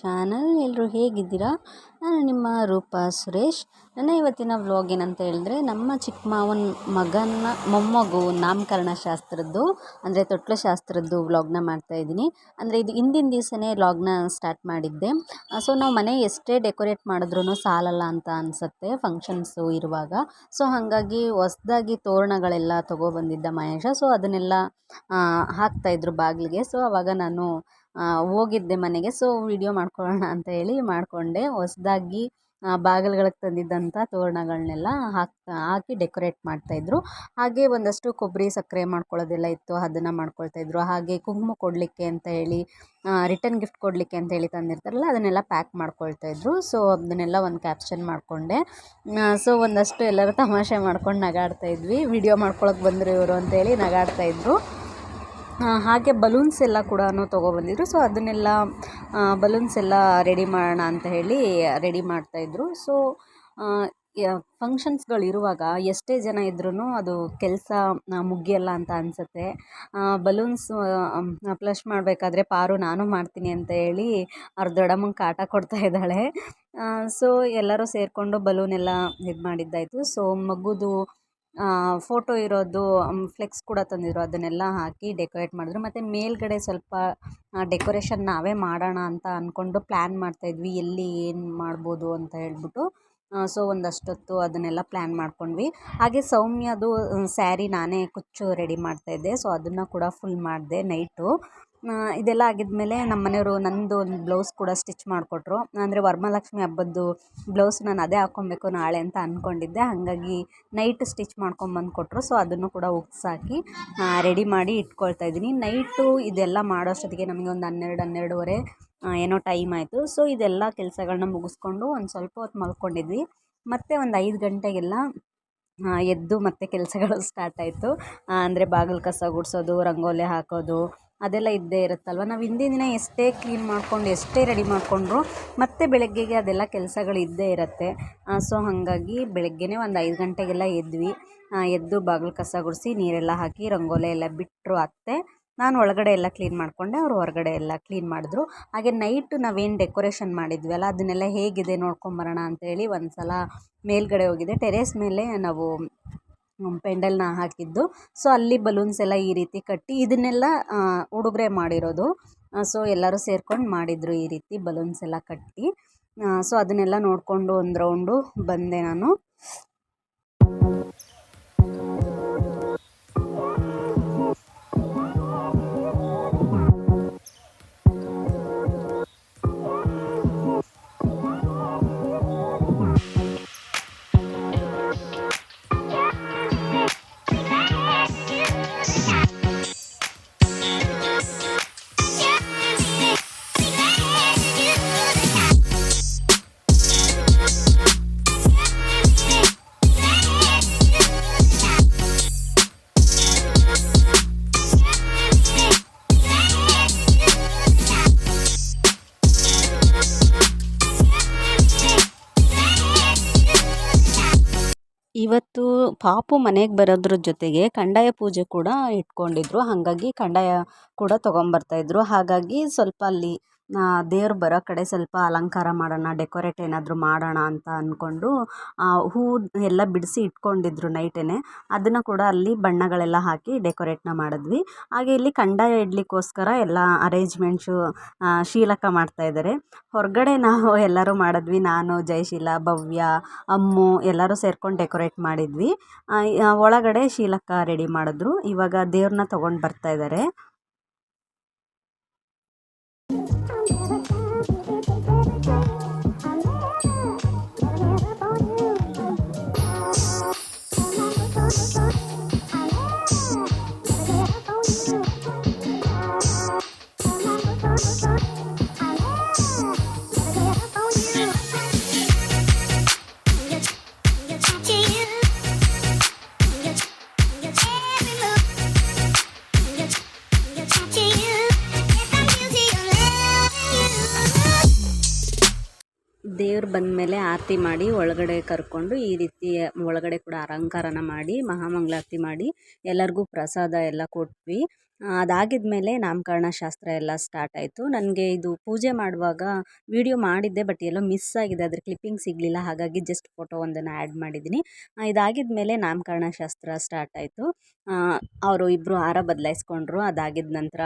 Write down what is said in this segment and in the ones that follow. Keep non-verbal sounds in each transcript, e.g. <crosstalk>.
Channel ಎಲ್ಲರೂ ಹೇಗಿದ್ದೀರಾ? ನಾನು ನಿಮ್ಮ ರೂಪಾ ಸುರೇಶ್. ನನ್ನ ಇವತ್ತಿನ ವ್ಲಾಗ್ ಏನಂತ ಹೇಳಿದ್ರೆ, ನಮ್ಮ ಚಿಕ್ಕ ಮಾವನ ಮಗನ ಮೊಮ್ಮಗು ನಾಮಕರಣ ಶಾಸ್ತ್ರದ್ದು, ಅಂದರೆ ತೊಟ್ಲ ಶಾಸ್ತ್ರದ್ದು ವ್ಲಾಗ್ನ ಮಾಡ್ತಾಯಿದ್ದೀನಿ ಅಂದರೆ ಇದು ಹಿಂದಿನ ದಿವಸನೇ ವ್ಲಾಗ್ನ ಸ್ಟಾರ್ಟ್ ಮಾಡಿದ್ದೆ. ಸೊ ನಾವು ಮನೆ ಎಷ್ಟೇ ಡೆಕೋರೇಟ್ ಮಾಡಿದ್ರೂ ಸಾಲಲ್ಲ ಅಂತ ಅನಿಸುತ್ತೆ ಫಂಕ್ಷನ್ಸು ಇರುವಾಗ. ಸೊ ಹಾಗಾಗಿ ಹೊಸ್ದಾಗಿ ತೋರಣಗಳೆಲ್ಲ ತೊಗೊಬಂದಿದ್ದ ಮಹೇಶ. ಸೊ ಅದನ್ನೆಲ್ಲ ಹಾಕ್ತಾಯಿದ್ರು ಬಾಗಿಲಿಗೆ. ಸೊ ಆವಾಗ ನಾನು ಹೋಗಿದ್ದೆ ಮನೆಗೆ. ಸೊ ವಿಡಿಯೋ ಮಾಡ್ಕೊಳ್ಳೋಣ ಅಂತ ಹೇಳಿ ಮಾಡಿಕೊಂಡೆ. ಹೊಸ್ದಾಗಿ ಬಾಗಿಲುಗಳಿಗೆ ತಂದಿದ್ದಂಥ ತೋರಣಗಳನ್ನೆಲ್ಲ ಹಾಕಿ ಹಾಕಿ ಡೆಕೋರೇಟ್ ಮಾಡ್ತಾಯಿದ್ರು ಹಾಗೆ ಒಂದಷ್ಟು ಕೊಬ್ಬರಿ ಸಕ್ಕರೆ ಮಾಡ್ಕೊಳ್ಳೋದೆಲ್ಲ ಇತ್ತು. ಅದನ್ನು ಮಾಡ್ಕೊಳ್ತಾಯಿದ್ರು ಹಾಗೆ ಕುಂಕುಮ ಕೊಡಲಿಕ್ಕೆ ಅಂತ ಹೇಳಿ ರಿಟರ್ನ್ ಗಿಫ್ಟ್ ಕೊಡಲಿಕ್ಕೆ ಅಂತ ಹೇಳಿ ತಂದಿರ್ತಾರಲ್ಲ, ಅದನ್ನೆಲ್ಲ ಪ್ಯಾಕ್ ಮಾಡ್ಕೊಳ್ತಾಯಿದ್ರು ಸೊ ಅದನ್ನೆಲ್ಲ ಒಂದು ಕ್ಯಾಪ್ಷನ್ ಮಾಡಿಕೊಂಡೆ. ಸೊ ಒಂದಷ್ಟು ಎಲ್ಲರೂ ತಮಾಷೆ ಮಾಡ್ಕೊಂಡು ನಗಾಡ್ತಾಯಿದ್ವಿ ವಿಡಿಯೋ ಮಾಡ್ಕೊಳಕ್ಕೆ ಬಂದರು ಇವರು ಅಂತೇಳಿ ನಗಾಡ್ತಾಯಿದ್ರು ಹಾಗೆ ಬಲೂನ್ಸ್ ಎಲ್ಲ ಕೂಡ ತೊಗೊಬಂದಿದ್ರು. ಸೊ ಅದನ್ನೆಲ್ಲ ಬಲೂನ್ಸ್ ಎಲ್ಲ ರೆಡಿ ಮಾಡೋಣ ಅಂತ ಹೇಳಿ ರೆಡಿ ಮಾಡ್ತಾಯಿದ್ರು ಸೊ ಫಂಕ್ಷನ್ಸ್ಗಳು ಇರುವಾಗ ಎಷ್ಟೇ ಜನ ಇದ್ರೂ ಅದು ಕೆಲಸ ಮುಗಿಯಲ್ಲ ಅಂತ ಅನಿಸುತ್ತೆ. ಬಲೂನ್ಸ್ ಪ್ಲಶ್ ಮಾಡಬೇಕಾದ್ರೆ ಪಾರು ನಾನು ಮಾಡ್ತೀನಿ ಅಂತ ಹೇಳಿ ಅವ್ರ ದೊಡ್ಡಮ್ಮಂಗೆ ಕಾಟ ಕೊಡ್ತಾ ಇದ್ದಾಳೆ. ಸೊ ಎಲ್ಲರೂ ಸೇರಿಕೊಂಡು ಬಲೂನ್ ಎಲ್ಲ ಇದು ಮಾಡಿದ್ದಾಯಿತು. ಸೊ ಮಗುದು ಫೋಟೋ ಇರೋದು ಫ್ಲೆಕ್ಸ್ ಕೂಡ ತಂದಿದ್ರು. ಅದನ್ನೆಲ್ಲ ಹಾಕಿ ಡೆಕೋರೇಟ್ ಮಾಡಿದ್ರು. ಮತ್ತು ಮೇಲ್ಗಡೆ ಸ್ವಲ್ಪ ಡೆಕೋರೇಷನ್ ನಾವೇ ಮಾಡೋಣ ಅಂತ ಅಂದ್ಕೊಂಡು ಪ್ಲ್ಯಾನ್ ಮಾಡ್ತಾಯಿದ್ವಿ ಎಲ್ಲಿ ಏನು ಮಾಡ್ಬೋದು ಅಂತ ಹೇಳ್ಬಿಟ್ಟು ಸೊ ಒಂದಷ್ಟೊತ್ತು ಅದನ್ನೆಲ್ಲ ಪ್ಲ್ಯಾನ್ ಮಾಡ್ಕೊಂಡ್ವಿ. ಹಾಗೆ ಸೌಮ್ಯದು ಸ್ಯಾರಿ ನಾನೇ ಕುಚ್ಚು ರೆಡಿ ಮಾಡ್ತಾಯಿದ್ದೆ ಸೊ ಅದನ್ನು ಕೂಡ ಫುಲ್ ಮಾಡಿದೆ ನೈಟು ಇದೆಲ್ಲ ಆಗಿದ್ಮೇಲೆ ನಮ್ಮ ಮನೆಯವರು ನಂದು ಒಂದು ಬ್ಲೌಸ್ ಕೂಡ ಸ್ಟಿಚ್ ಮಾಡಿಕೊಟ್ರು. ಅಂದರೆ ವರಮಹಾಲಕ್ಷ್ಮಿ ಹಬ್ಬದ್ದು ಬ್ಲೌಸ್ ನಾನು ಅದೇ ಹಾಕ್ಕೊಬೇಕು ನಾಳೆ ಅಂತ ಅಂದ್ಕೊಂಡಿದ್ದೆ ಹಾಗಾಗಿ ನೈಟ್ ಸ್ಟಿಚ್ ಮಾಡ್ಕೊಂಬಂದು ಕೊಟ್ಟರು ಸೊ ಅದನ್ನು ಕೂಡ ಉಕ್ಸಾಕಿ ರೆಡಿ ಮಾಡಿ ಇಟ್ಕೊಳ್ತಾ ಇದ್ದೀನಿ. ನೈಟು ಇದೆಲ್ಲ ಮಾಡೋಷ್ಟೊತ್ತಿಗೆ ನಮಗೆ ಒಂದು ಹನ್ನೆರಡು, ಹನ್ನೆರಡುವರೆ ಏನೋ ಟೈಮ್ ಆಯಿತು. ಸೊ ಇದೆಲ್ಲ ಕೆಲಸಗಳನ್ನ ಮುಗಿಸ್ಕೊಂಡು ಒಂದು ಸ್ವಲ್ಪ ಹೊತ್ತು ಮಲ್ಕೊಂಡಿದ್ವಿ. ಮತ್ತೆ ಒಂದು ಐದು ಗಂಟೆಗೆಲ್ಲ ಎದ್ದು ಮತ್ತೆ ಕೆಲಸಗಳು ಸ್ಟಾರ್ಟ್ <laughs> ಆಯಿತು. ಅಂದರೆ ಬಾಗಿಲು ಕಸ ಗುಡಿಸೋದು, ರಂಗೋಲಿ ಹಾಕೋದು ಅದೆಲ್ಲ ಇದ್ದೇ ಇರುತ್ತಲ್ವ? ನಾವು ಹಿಂದಿನ ದಿನ ಎಷ್ಟೇ ಕ್ಲೀನ್ ಮಾಡಿಕೊಂಡು, ಎಷ್ಟೇ ರೆಡಿ ಮಾಡಿಕೊಂಡ್ರು ಮತ್ತೆ ಬೆಳಗ್ಗೆಗೆ ಅದೆಲ್ಲ ಕೆಲಸಗಳು ಇದ್ದೇ ಇರುತ್ತೆ. ಸೊ ಹಾಗಾಗಿ ಬೆಳಗ್ಗೆನೇ ಒಂದು ಐದು ಗಂಟೆಗೆಲ್ಲ ಎದ್ವಿ. ಎದ್ದು ಬಾಗಿಲು ಕಸ ಗುಡಿಸಿ, ನೀರೆಲ್ಲ ಹಾಕಿ, ರಂಗೋಲೆ ಎಲ್ಲ ಬಿಟ್ಟರು ಅತ್ತೆ. ನಾನು ಒಳಗಡೆ ಎಲ್ಲ ಕ್ಲೀನ್ ಮಾಡಿಕೊಂಡೆ, ಅವರು ಹೊರಗಡೆ ಎಲ್ಲ ಕ್ಲೀನ್ ಮಾಡಿದ್ರು. ಹಾಗೆ ನೈಟು ನಾವೇನು ಡೆಕೋರೇಷನ್ ಮಾಡಿದ್ವಲ್ಲ, ಅದನ್ನೆಲ್ಲ ಹೇಗಿದೆ ನೋಡ್ಕೊಂಬರೋಣ ಅಂತೇಳಿ ಒಂದು ಸಲ ಮೇಲ್ಗಡೆ ಹೋಗಿದ್ದೆ. ಟೆರೇಸ್ ಮೇಲೆ ನಾವು ಪೆಂಡಲ್ನ ಹಾಕಿದ್ದು. ಸೊ ಅಲ್ಲಿ ಬಲೂನ್ಸ್ ಎಲ್ಲ ಈ ರೀತಿ ಕಟ್ಟಿ ಇದನ್ನೆಲ್ಲ ಉಡುಗೊರೆ ಮಾಡಿರೋದು. ಸೊ ಎಲ್ಲರೂ ಸೇರ್ಕೊಂಡು ಮಾಡಿದರು ಈ ರೀತಿ ಬಲೂನ್ಸ್ ಎಲ್ಲ ಕಟ್ಟಿ. ಸೊ ಅದನ್ನೆಲ್ಲ ನೋಡಿಕೊಂಡು ಒಂದು ರೌಂಡು ಬಂದೆ ನಾನು. ಪಾಪು ಮನೆಗೆ ಬರೋದ್ರ ಜೊತೆಗೆ ಕಂದಾಯ ಪೂಜೆ ಕೂಡ ಇಟ್ಕೊಂಡಿದ್ರು. ಹಾಗಾಗಿ ಕಂದಾಯ ಕೂಡ ತೊಗೊಂಬರ್ತಾಯಿದ್ರು ಹಾಗಾಗಿ ಸ್ವಲ್ಪ ಅಲ್ಲಿ ದೇವ್ರು ಬರೋ ಕಡೆ ಸ್ವಲ್ಪ ಅಲಂಕಾರ ಮಾಡೋಣ, ಡೆಕೋರೇಟ್ ಏನಾದರೂ ಮಾಡೋಣ ಅಂತ ಅಂದ್ಕೊಂಡು ಹೂ ಎಲ್ಲ ಬಿಡಿಸಿ ಇಟ್ಕೊಂಡಿದ್ರು ನೈಟೇ ಅದನ್ನು ಕೂಡ ಅಲ್ಲಿ ಬಣ್ಣಗಳೆಲ್ಲ ಹಾಕಿ ಡೆಕೋರೇಟ್ನ ಮಾಡಿದ್ವಿ. ಹಾಗೆ ಇಲ್ಲಿ ಕಂಡಾಯ ಇಡಲಿಕ್ಕೋಸ್ಕರ ಎಲ್ಲ ಅರೇಂಜ್ಮೆಂಟ್ಸು ಶೀಲಕ ಮಾಡ್ತಾಯಿದ್ದಾರೆ ಹೊರಗಡೆ ನಾವು ಎಲ್ಲರೂ ಮಾಡಿದ್ವಿ. ನಾನು, ಜಯಶೀಲ, ಭವ್ಯ, ಅಮ್ಮು ಎಲ್ಲರೂ ಸೇರ್ಕೊಂಡು ಡೆಕೋರೇಟ್ ಮಾಡಿದ್ವಿ. ಒಳಗಡೆ ಶೀಲಕ ರೆಡಿ ಮಾಡಿದ್ರು. ಇವಾಗ ದೇವ್ರನ್ನ ತೊಗೊಂಡು ಬರ್ತಾಯಿದ್ದಾರೆ ದೇವ್ರು ಬಂದಮೇಲೆ ಆರತಿ ಮಾಡಿ ಒಳಗಡೆ ಕರ್ಕೊಂಡು ಈ ರೀತಿ ಒಳಗಡೆ ಕೂಡ ಅಲಂಕಾರನ ಮಾಡಿ ಮಹಾಮಂಗಳಾರತಿ ಮಾಡಿ ಎಲ್ಲರಿಗೂ ಪ್ರಸಾದ ಎಲ್ಲ ಕೊಟ್ವಿ. ಅದಾಗಿದ ಮೇಲೆ ನಾಮಕರಣ ಶಾಸ್ತ್ರ ಎಲ್ಲ ಸ್ಟಾರ್ಟ್ ಆಯಿತು. ನನಗೆ ಇದು ಪೂಜೆ ಮಾಡುವಾಗ ವೀಡಿಯೋ ಮಾಡಿದ್ದೆ ಬಟ್ ಎಲ್ಲೋ ಮಿಸ್ ಆಗಿದೆ. ಅದ್ರ ಕ್ಲಿಪ್ಪಿಂಗ್ ಸಿಗಲಿಲ್ಲ, ಹಾಗಾಗಿ ಜಸ್ಟ್ ಫೋಟೋ ಒಂದನ್ನು ಆ್ಯಡ್ ಮಾಡಿದ್ದೀನಿ. ಇದಾಗಿದ ಮೇಲೆ ನಾಮಕರಣ ಶಾಸ್ತ್ರ ಸ್ಟಾರ್ಟ್ ಆಯಿತು. ಅವರು ಇಬ್ಬರು ಹಾರ ಬದಲಾಯಿಸ್ಕೊಂಡ್ರು. ಅದಾಗಿದ ನಂತರ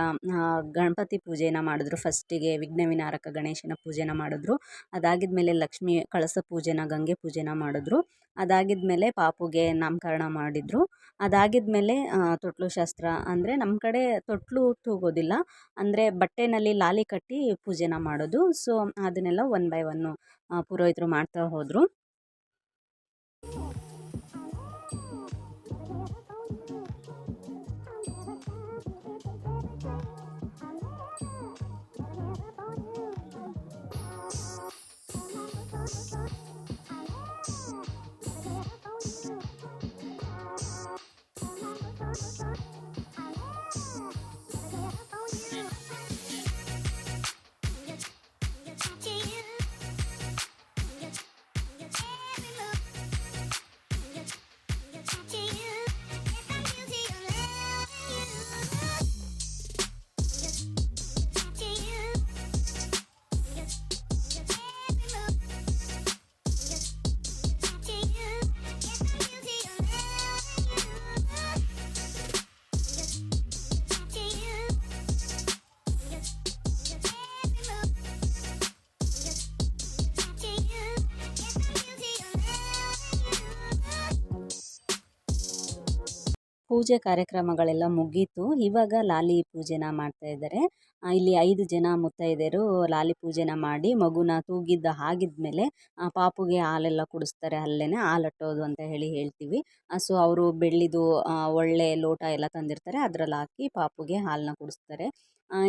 ಗಣಪತಿ ಪೂಜೆನ ಮಾಡಿದ್ರು. ಫಸ್ಟಿಗೆ ವಿಘ್ನ ವಿನಾರಕ ಗಣೇಶನ ಪೂಜೆನ ಮಾಡಿದ್ರು. ಅದಾಗಿದ ಮೇಲೆ ಲಕ್ಷ್ಮೀ ಕಳಸ ಪೂಜೆನ, ಗಂಗೆ ಪೂಜೆನ ಮಾಡಿದ್ರು. ಅದಾಗಿದ ಮೇಲೆ ಪಾಪುಗೆ ನಾಮಕರಣ ಮಾಡಿದರು. ಅದಾಗಿದ ಮೇಲೆ ತೊಟ್ಲು ಶಾಸ್ತ್ರ ಅಂದರೆ ನಮ್ಮ ಕಡೆ ತೊಟ್ಲು ತೂಗೋದಿಲ್ಲ. ಅಂದರೆ ಬಟ್ಟೆನಲ್ಲಿ ಲಾಲಿ ಕಟ್ಟಿ ಪೂಜೆನ ಮಾಡೋದು. ಸೊ ಅದನ್ನೆಲ್ಲ ಒನ್ ಬೈ ಒನ್ನು ಪುರೋಹಿತರು ಮಾಡ್ತಾ ಹೋದರು. ಪೂಜೆ ಕಾರ್ಯಕ್ರಮಗಳೆಲ್ಲ ಮುಗೀತು. ಇವಾಗ ಲಾಲಿ ಪೂಜೆನ ಮಾಡ್ತಾ ಇದ್ದಾರೆ. ಇಲ್ಲಿ ಐದು ಜನ ಮುತ್ತೈದೆಯರು ಲಾಲಿ ಪೂಜೆನ ಮಾಡಿ ಮಗುನ ತೂಗಿದ್ದು ಆಗಿದ್ಮೇಲೆ ಪಾಪುಗೆ ಹಾಲೆಲ್ಲ ಕುಡಿಸ್ತಾರೆ ಅಲ್ಲೇ ಹಾಲಟ್ಟೋದು ಅಂತ ಹೇಳಿ ಹೇಳ್ತೀವಿ. ಸೊ ಅವರು ಬೆಳ್ಳಿದು ಒಳ್ಳೆ ಲೋಟ ಎಲ್ಲ ತಂದಿರ್ತಾರೆ, ಅದ್ರಲ್ಲಿ ಹಾಕಿ ಪಾಪುಗೆ ಹಾಲನ್ನ ಕುಡಿಸ್ತಾರೆ.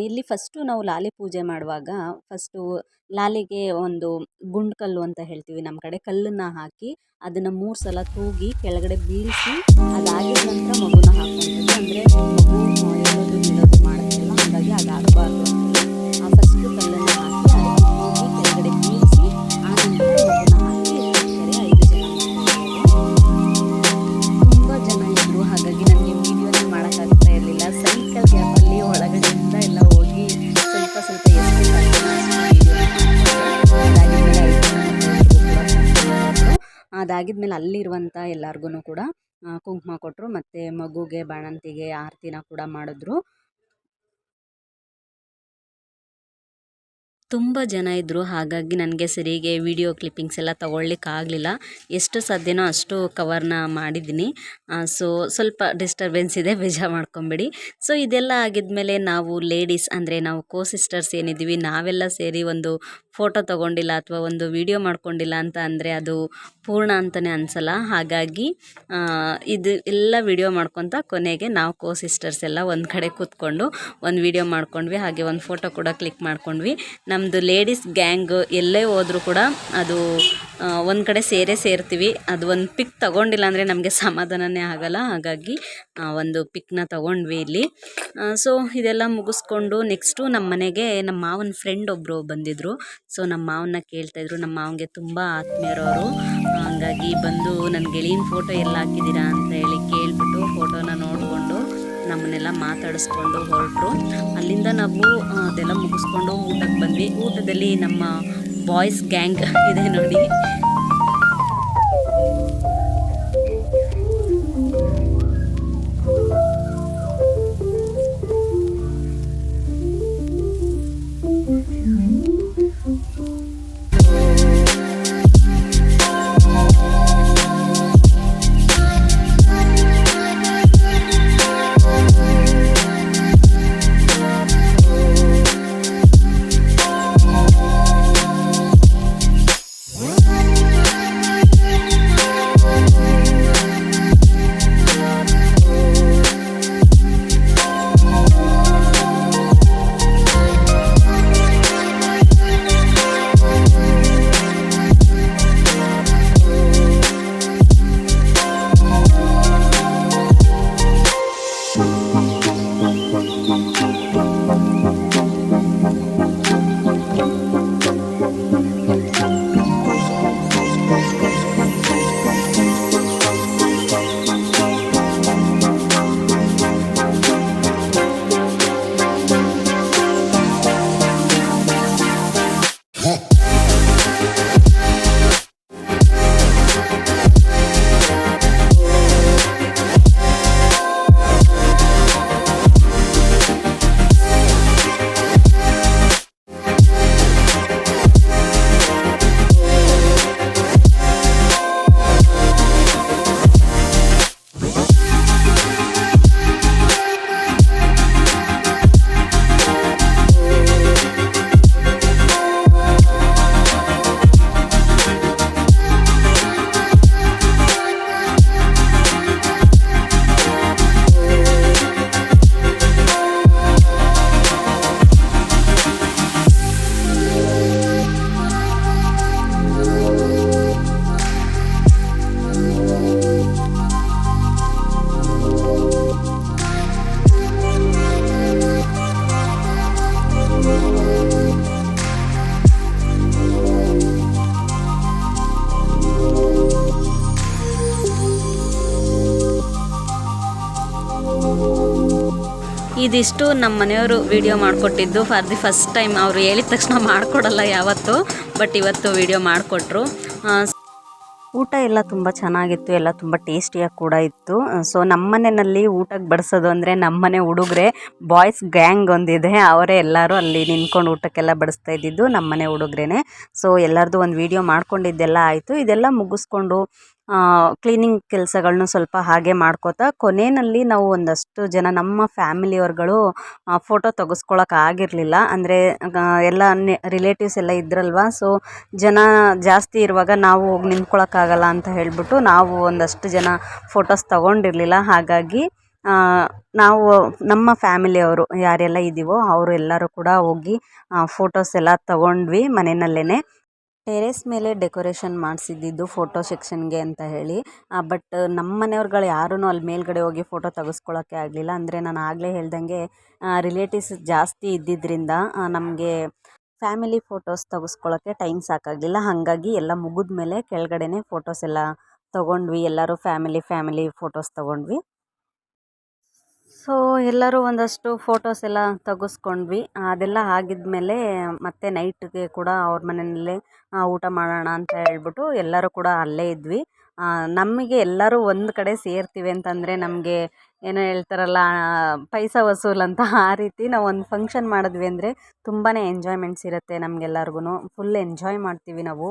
ಇಲ್ಲಿ ಫಸ್ಟು ನಾವು ಲಾಲಿ ಪೂಜೆ ಮಾಡುವಾಗ ಫಸ್ಟು ಲಾಲಿಗೆ ಒಂದು ಗುಂಡ್ಕಲ್ಲು ಅಂತ ಹೇಳ್ತೀವಿ ನಮ್ಮ ಕಡೆ. ಕಲ್ಲನ್ನು ಹಾಕಿ ಅದನ್ನು ಮೂರು ಸಲ ತೂಗಿ ಕೆಳಗಡೆ ಬೀಳಿಸಿ ಅದಾಗಿದ ನಂತರ ಮಗುನ ಹಾಕುವಂಥದ್ದು ಅಂದರೆ ಅದಾಗಬಾರ್ದು ಅಂತೇಳಿ ಆ ಫಸ್ಟ್ ಕಲ್ಲನ್ನು ಹಾಕಿ ಅದನ್ನು ತೂಗಿ ಕೆಳಗಡೆ ಬೀಳಿಸಿ ಆ ನಂತರ ಮಗುನ ಹಾಕಿ ಇರ್ತಾರೆ ಐದು ಜನ. ತುಂಬ ಜನ ಇದ್ದರು ಹಾಗಾಗಿ ನನಗೆ ವೀಡಿಯೋನೇ ಮಾಡೋಕ್ಕಾಗ್ತಾ ಇರಲಿಲ್ಲ. ಸೈಕಲ್ ಗ್ಯಾಪಲ್ಲಿ ಒಳಗಡೆಯಿಂದ ಎಲ್ಲ ಹೋಗಿ ಸ್ವಲ್ಪ ಸ್ವಲ್ಪ ಎಷ್ಟು ಅದಾಗಿದ್ಮೇಲೆ ಅಲ್ಲಿರುವಂಥ ಎಲ್ಲರಿಗೂ ಕೂಡ ಕುಂಕುಮ ಕೊಟ್ಟರು ಮತ್ತು ಮಗುಗೆ, ಬಾಣಂತಿಗೆ ಆರತಿನ ಕೂಡ ಮಾಡಿದ್ರು. ತುಂಬ ಜನ ಇದ್ದರು ಹಾಗಾಗಿ ನನಗೆ ಸರಿಗೆ ವಿಡಿಯೋ ಕ್ಲಿಪ್ಪಿಂಗ್ಸ್ ಎಲ್ಲ ಆಗಲಿಲ್ಲ ಎಷ್ಟು ಸಾಧ್ಯನೋ ಅಷ್ಟು ಕವರ್ನ ಮಾಡಿದ್ದೀನಿ. ಸೊ ಸ್ವಲ್ಪ ಡಿಸ್ಟರ್ಬೆನ್ಸ್ ಇದೆ, ಬೇಜಾರು ಮಾಡ್ಕೊಂಬೇಡಿ. ಸೊ ಇದೆಲ್ಲ ಆಗಿದ್ಮೇಲೆ ನಾವು ಲೇಡೀಸ್ ಅಂದರೆ ನಾವು ಕೋ ಸಿಸ್ಟರ್ಸ್ ಏನಿದ್ದೀವಿ, ನಾವೆಲ್ಲ ಸೇರಿ ಒಂದು ಫೋಟೋ ತಗೊಂಡಿಲ್ಲ ಅಥವಾ ಒಂದು ವೀಡಿಯೋ ಮಾಡ್ಕೊಂಡಿಲ್ಲ ಅಂತ ಅಂದರೆ ಅದು ಪೂರ್ಣ ಅಂತಲೇ ಅನಿಸಲ್ಲ. ಹಾಗಾಗಿ ಇದು ಎಲ್ಲ ವೀಡಿಯೋ ಮಾಡ್ಕೊತ ಕೊನೆಗೆ ನಾವು ಕೋ ಸಿಸ್ಟರ್ಸ್ ಎಲ್ಲ ಒಂದು ಕಡೆ ಕೂತ್ಕೊಂಡು ಒಂದು ವೀಡಿಯೋ ಮಾಡ್ಕೊಂಡ್ವಿ, ಹಾಗೆ ಒಂದು ಫೋಟೋ ಕೂಡ ಕ್ಲಿಕ್ ಮಾಡ್ಕೊಂಡ್ವಿ. ನಮ್ಮದು ಲೇಡೀಸ್ ಗ್ಯಾಂಗ್ ಎಲ್ಲೇ ಹೋದರೂ ಕೂಡ ಅದು ಒಂದು ಕಡೆ ಸೇರೇ ಸೇರ್ತೀವಿ. ಅದು ಒಂದು ಪಿಕ್ ತಗೊಂಡಿಲ್ಲ ಅಂದರೆ ನಮಗೆ ಸಮಾಧಾನನೇ ಆಗಲ್ಲ. ಹಾಗಾಗಿ ಒಂದು ಪಿಕ್ನ ತಗೊಂಡ್ವಿ ಇಲ್ಲಿ. ಸೊ ಇದೆಲ್ಲ ಮುಗಿಸ್ಕೊಂಡು ನೆಕ್ಸ್ಟು ನಮ್ಮ ಮನೆಗೆ ನಮ್ಮ ಮಾವನ ಫ್ರೆಂಡ್ ಒಬ್ಬರು ಬಂದಿದ್ದರು ಸೊ ನಮ್ಮ ಮಾವನ್ನ ಕೇಳ್ತಾಯಿದ್ರು ನಮ್ಮ ಮಾವನಿಗೆ ತುಂಬ ಆತ್ಮೀಯರು ಅವರು ಹಂಗಾಗಿ ಬಂದು ನನ್ನ ಗೆಳೆಯನ ಫೋಟೋ ಎಲ್ಲ ಹಾಕಿದ್ದೀರಾ ಅಂತ ಹೇಳಿ ಕೇಳಿಬಿಟ್ಟು ಫೋಟೋನ ನೋಡಿಕೊಂಡು ನಮ್ಮನ್ನೆಲ್ಲ ಮಾತಾಡಿಸ್ಕೊಂಡು ಹೊರಟರು. ಅಲ್ಲಿಂದ ನಾವು ಅದೆಲ್ಲ ಮುಗಿಸ್ಕೊಂಡು ಊಟಕ್ಕೆ ಬಂದ್ವಿ. ಊಟದಲ್ಲಿ ನಮ್ಮ ಬಾಯ್ಸ್ ಗ್ಯಾಂಗ್ ಇದೆ ನೋಡಿ. ಇದಿಷ್ಟು ನಮ್ಮ ಮನೆಯವರು ವಿಡಿಯೋ ಮಾಡಿಕೊಟ್ಟಿದ್ದು. ಫಾರ್ ದಿ ಫಸ್ಟ್ ಟೈಮ್ ಅವರು ಹೇಳಿದ ತಕ್ಷಣ ಮಾಡಿಕೊಡಲ್ಲ ಯಾವತ್ತು ಬಟ್ ಇವತ್ತು ವಿಡಿಯೋ ಮಾಡಿಕೊಟ್ರು. ಊಟ ಎಲ್ಲ ತುಂಬ ಚೆನ್ನಾಗಿತ್ತು, ಎಲ್ಲ ತುಂಬ ಟೇಸ್ಟಿಯಾಗಿ ಕೂಡ ಇತ್ತು. ಸೊ ನಮ್ಮ ಮನೆಯಲ್ಲಿ ಊಟಕ್ಕೆ ಬಡಿಸೋದು ಅಂದರೆ ನಮ್ಮನೆ ಹುಡುಗರೆ ಬಾಯ್ಸ್ ಗ್ಯಾಂಗ್ ಒಂದಿದೆ, ಅವರೇ ಎಲ್ಲರೂ ಅಲ್ಲಿ ನಿಂತ್ಕೊಂಡು ಊಟಕ್ಕೆಲ್ಲ ಬಡಿಸ್ತಾ ಇದ್ದಿದ್ದು ನಮ್ಮನೆ ಹುಡುಗ್ರೇ ಸೊ ಎಲ್ಲರದು ಒಂದು ವೀಡಿಯೋ ಮಾಡ್ಕೊಂಡಿದ್ದೆಲ್ಲ ಆಯಿತು. ಇದೆಲ್ಲ ಮುಗಿಸ್ಕೊಂಡು ಕ್ಲೀನಿಂಗ್ ಕೆಲಸಗಳ್ನು ಸ್ವಲ್ಪ ಹಾಗೆ ಮಾಡ್ಕೋತಾ ಕೊನೆಯಲ್ಲಿ ನಾವು ಒಂದಷ್ಟು ಜನ ನಮ್ಮ ಫ್ಯಾಮಿಲಿಯವ್ರುಗಳು ಫೋಟೋ ತೆಗೆಸ್ಕೊಳಕ್ ಆಗಿರಲಿಲ್ಲ. ಅಂದರೆ ಎಲ್ಲ ರಿಲೇಟಿವ್ಸ್ ಎಲ್ಲ ಇದ್ರಲ್ವ? ಸೊ ಜನ ಜಾಸ್ತಿ ಇರುವಾಗ ನಾವು ಹೋಗಿ ನಿಂತ್ಕೊಳಕ್ಕಾಗಲ್ಲ ಅಂತ ಹೇಳಿಬಿಟ್ಟು ನಾವು ಒಂದಷ್ಟು ಜನ ಫೋಟೋಸ್ ತಗೊಂಡಿರಲಿಲ್ಲ. ಹಾಗಾಗಿ ನಾವು ನಮ್ಮ ಫ್ಯಾಮಿಲಿಯವರು ಯಾರೆಲ್ಲ ಇದ್ದೀವೋ ಅವರು ಎಲ್ಲರೂ ಕೂಡ ಹೋಗಿ ಫೋಟೋಸ್ ಎಲ್ಲ ತಗೊಂಡ್ವಿ ಮನೆಯಲ್ಲೇ ಟೆರೇಸ್ ಮೇಲೆ ಡೆಕೋರೇಷನ್ ಮಾಡಿಸಿದ್ದಿದ್ದು ಫೋಟೋ ಸೆಕ್ಷನ್ಗೆ ಅಂತ ಹೇಳಿ. ಬಟ್ ನಮ್ಮ ಮನೆಯವ್ರುಗಳು ಯಾರೂ ಅಲ್ಲಿ ಮೇಲ್ಗಡೆ ಹೋಗಿ ಫೋಟೋ ತೆಗೆಸ್ಕೊಳ್ಳೋಕ್ಕೆ ಆಗಲಿಲ್ಲ. ಅಂದರೆ ನಾನು ಆಗಲೇ ಹೇಳ್ದಂಗೆ ರಿಲೇಟಿವ್ಸ್ ಜಾಸ್ತಿ ಇದ್ದಿದ್ದರಿಂದ ನಮಗೆ ಫ್ಯಾಮಿಲಿ ಫೋಟೋಸ್ ತೆಗೆಸ್ಕೊಳ್ಳೋಕ್ಕೆ ಟೈಮ್ ಸಾಕಾಗಲಿಲ್ಲ. ಹಾಗಾಗಿ ಎಲ್ಲ ಮುಗಿದ ಮೇಲೆ ಕೆಳಗಡೆನೇ ಫೋಟೋಸ್ ಎಲ್ಲ ತೊಗೊಂಡ್ವಿ. ಎಲ್ಲರೂ ಫ್ಯಾಮಿಲಿ ಫ್ಯಾಮಿಲಿ ಫೋಟೋಸ್ ತೊಗೊಂಡ್ವಿ. ಸೊ ಎಲ್ಲರೂ ಒಂದಷ್ಟು ಫೋಟೋಸ್ ಎಲ್ಲ ತೆಗೆಸ್ಕೊಂಡ್ವಿ. ಅದೆಲ್ಲ ಆಗಿದ್ಮೇಲೆ ಮತ್ತೆ ನೈಟ್ಗೆ ಕೂಡ ಅವ್ರ ಮನೆಯಲ್ಲೇ ಊಟ ಮಾಡೋಣ ಅಂತ ಹೇಳ್ಬಿಟ್ಟು ಎಲ್ಲರೂ ಕೂಡ ಅಲ್ಲೇ ಇದ್ವಿ. ನಮಗೆ ಎಲ್ಲರೂ ಒಂದು ಕಡೆ ಸೇರ್ತೀವಿ ಅಂತಂದರೆ ನಮಗೆ ಏನೋ ಹೇಳ್ತಾರಲ್ಲ ಪೈಸ ವಸೂಲ್ ಅಂತ ಆ ರೀತಿ ನಾವು ಒಂದು ಫಂಕ್ಷನ್ ಮಾಡಿದ್ವಿ ಅಂದರೆ ತುಂಬಾ ಎಂಜಾಯ್ಮೆಂಟ್ಸ್ ಇರುತ್ತೆ ನಮಗೆಲ್ಲರಿಗೂ ಫುಲ್ ಎಂಜಾಯ್ ಮಾಡ್ತೀವಿ ನಾವು.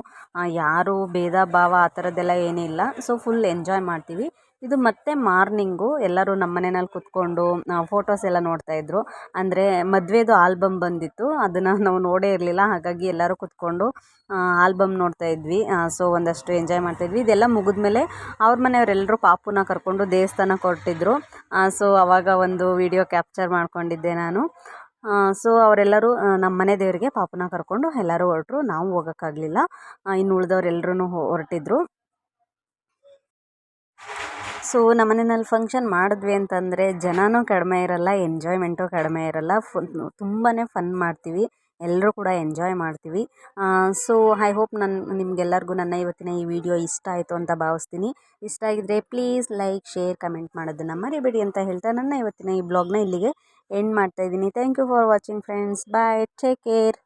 ಯಾರು ಭೇದ ಭಾವ ಆ ಥರದ್ದೆಲ್ಲ ಏನಿಲ್ಲ. ಸೊ ಫುಲ್ ಎಂಜಾಯ್ ಮಾಡ್ತೀವಿ. ಇದು ಮತ್ತೆ ಮಾರ್ನಿಂಗು. ಎಲ್ಲರೂ ನಮ್ಮ ಮನೆಯಲ್ಲಿ ಕೂತ್ಕೊಂಡು ಫೋಟೋಸ್ ಎಲ್ಲ ನೋಡ್ತಾಯಿದ್ರು ಅಂದರೆ ಮದುವೆದು ಆಲ್ಬಮ್ ಬಂದಿತ್ತು. ಅದನ್ನು ನಾವು ನೋಡೇ ಇರಲಿಲ್ಲ. ಹಾಗಾಗಿ ಎಲ್ಲರೂ ಕೂತ್ಕೊಂಡು ಆಲ್ಬಮ್ ನೋಡ್ತಾ ಇದ್ವಿ. ಸೊ ಒಂದಷ್ಟು ಎಂಜಾಯ್ ಮಾಡ್ತಾಯಿದ್ವಿ ಇದೆಲ್ಲ ಮುಗಿದ್ಮೇಲೆ ಅವ್ರ ಮನೆಯವರೆಲ್ಲರೂ ಪಾಪುನ ಕರ್ಕೊಂಡು ದೇವಸ್ಥಾನಕ್ಕೆ ಹೊರಟಿದ್ರು ಸೊ ಆವಾಗ ಒಂದು ವಿಡಿಯೋ ಕ್ಯಾಪ್ಚರ್ ಮಾಡ್ಕೊಂಡಿದ್ದೆ ನಾನು. ಸೊ ಅವರೆಲ್ಲರೂ ನಮ್ಮ ಮನೆ ದೇವರಿಗೆ ಪಾಪುನ ಕರ್ಕೊಂಡು ಎಲ್ಲರೂ ಹೊರಟ್ರು. ನಾವು ಹೋಗೋಕ್ಕಾಗಲಿಲ್ಲ. ಇನ್ನು ಉಳ್ದವ್ರು ಎಲ್ರೂ ಹೊರಟಿದ್ರು. ಸೊ ನಮ್ಮ ಮನೆಯಲ್ಲಿ ಫಂಕ್ಷನ್ ಮಾಡಿದ್ವಿ ಅಂತಂದರೆ ಜನನೂ ಕಡಿಮೆ ಇರಲ್ಲ ಎಂಜಾಯ್ಮೆಂಟು ಕಡಿಮೆ ಇರಲ್ಲ. ಫು ತುಂಬಾ ಫನ್ ಮಾಡ್ತೀವಿ. ಎಲ್ಲರೂ ಕೂಡ ಎಂಜಾಯ್ ಮಾಡ್ತೀವಿ. ಸೊ ಐ ಹೋಪ್ ನನ್ನ ನಿಮಗೆಲ್ಲರಿಗೂ ನನ್ನ ಇವತ್ತಿನ ಈ ವಿಡಿಯೋ ಇಷ್ಟ ಆಯಿತು ಅಂತ ಭಾವಿಸ್ತೀನಿ. ಇಷ್ಟ ಆಗಿದ್ದರೆ ಪ್ಲೀಸ್ ಲೈಕ್ ಶೇರ್ ಕಮೆಂಟ್ ಮಾಡೋದನ್ನು ಮರಿಬೇಡಿ ಅಂತ ಹೇಳ್ತಾ ನನ್ನ ಇವತ್ತಿನ ಈ ಬ್ಲಾಗ್ನ ಇಲ್ಲಿಗೆ ಎಂಡ್ ಮಾಡ್ತಾಯಿದ್ದೀನಿ thank you for watching friends bye take care